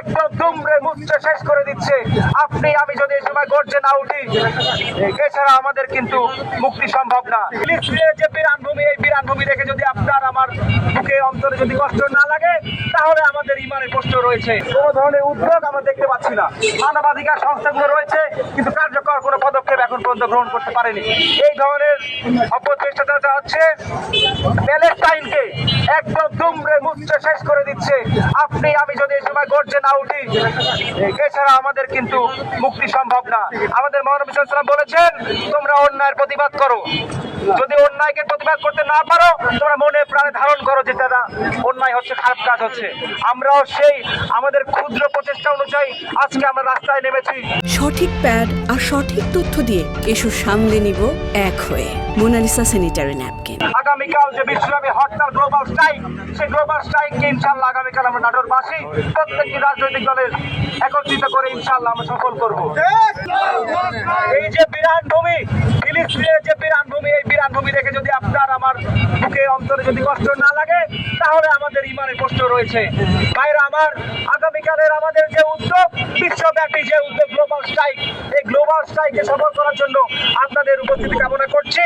একদম দুমড়ে মুচড়ে শেষ করে দিচ্ছে। আপনি, আমি যদি এই সময় গর্জে না উঠি, এছাড়া আমাদের কিন্তু মুক্তি সম্ভব না। যে বিরান ভূমি, এই বিরান ভূমি দেখে যদি আপনার আমার বুকে, অন্তরে যদি কষ্ট না লাগে, তাহলে আমাদের ইমানের প্রশ্ন রয়েছে। কোনো ধরনের উদ্যোগ আমরা দেখতে পাচ্ছি না। মানবাধিকার সংস্থাগুলো রয়েছে, কিন্তু কার্যকর কোনো পদক্ষেপ এখন পর্যন্ত গ্রহণ করতে পারেনি। এই ধরনের অপচেষ্টাটা হচ্ছে, প্যালেস্টাইনকে একদম দুমড়ে মুচড়ে শেষ করে দিচ্ছে। আপনি, আমি যদি এই সময় গর্জে না উঠি, এছাড়া আমাদের কিন্তু মুক্তি সম্ভব না। আমাদের মহানবী সাল্লাম বলেছেন, তোমরা অন্যায়ের প্রতিবাদ করো। যদি অন্যায়কে প্রতিবাদ করতে না পারো, তোমরা মনে প্রাণে ধারণ করো যে দাদা, অন্যায় হচ্ছে, খারাপ কাজ হচ্ছে। আমরাও সেই আমাদের ক্ষুদ্র প্রচেষ্টা অনুযায়ী আজকে আমরা রাস্তায় নেমেছি। সঠিক প্যাড আর সঠিক তথ্য দিয়ে এসো সামলে নিব এক হয়ে। Monalisa sanitary napkin. আগামীকাল যে বিশ্বব্যাপী হরতাল গ্লোবাল স্ট্রাইক সেই গ্লোবাল স্ট্রাইককে ইনশাল্লাহ আগামীকাল আমরা নাটোরবাসী প্রত্যেকটি রাজনৈতিক দলের একত্রিত করে ইনশাল্লাহ আমরা সফল করব। এই যে বিরান ভূমি ফিলিস্তিনের যে বিরান ভূমি এই বিরান ভূমি দেখে যদি অন্তরে যদি কষ্ট না লাগে, তাহলে আমাদের ইমানের কষ্ট রয়েছে। বাইরে আমার, আগামীকালের আমাদের যে উদ্যোগ, বিশ্বব্যাপী যে উদ্যোগ গ্লোবাল স্ট্রাইক এই গ্লোবাল স্ট্রাইকে সফল করার জন্য আপনাদের উপস্থিতি কামনা করছি।